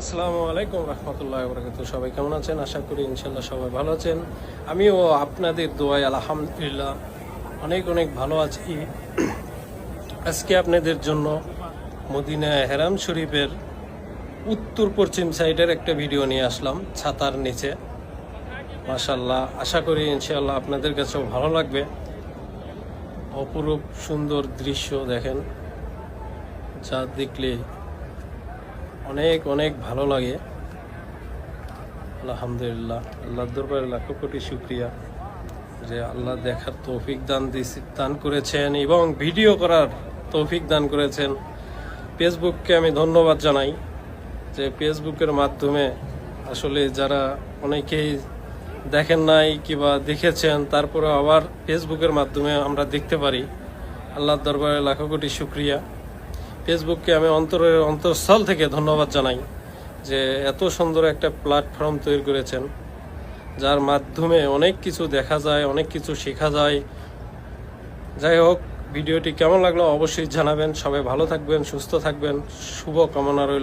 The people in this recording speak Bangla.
আসসালামু আলাইকুম রহমতুল্লাহ বরকাত সবাই কেমন আছেন? আশা করি ইনশাল্লাহ সবাই ভালো আছেন। আমিও আপনাদের দোয়ায় আলহামদুলিল্লাহ অনেক অনেক ভালো আছি। আজকে আপনাদের জন্য মদিনা হেরাম শরীফের উত্তর পশ্চিম সাইডের একটা ভিডিও নিয়ে আসলাম, ছাতার নিচে। মাশাল্লাহ আশা করি ইনশাল্লাহ আপনাদের কাছেও ভালো লাগবে। অপরূপ সুন্দর দৃশ্য দেখেন। যা দেখলে অনেক অনেক ভালো লাগে। আলহামদুলিল্লাহ আল্লাহ দরবারে লাখো কোটি শুক্রিয়া যে আল্লাহ দেখার তৌফিক দান দান করেছেন এবং ভিডিও করার তৌফিক দান করেছেন। ফেসবুককে আমি ধন্যবাদ জানাই যে ফেসবুকের মাধ্যমে আসলে যারা অনেকেই দেখেন নাই কিংবা দেখেছেন তারপরে আবার ফেসবুকের মাধ্যমে আমরা দেখতে পারি। আল্লাহর দরবারে লাখো কোটি শুক্রিয়া। ফেসবুককে আমি অন্তরের অন্তঃস্থল থেকে ধন্যবাদ জানাই যে এত সুন্দর একটা প্ল্যাটফর্ম তৈরি করেছেন, যার মাধ্যমে অনেক কিছু দেখা যায়, অনেক কিছু শেখা যায়। যাই হোক, ভিডিওটি কেমন লাগল অবশ্যই জানাবেন। সবাই ভালো থাকবেন, সুস্থ থাকবেন। শুভ কামনা রইল।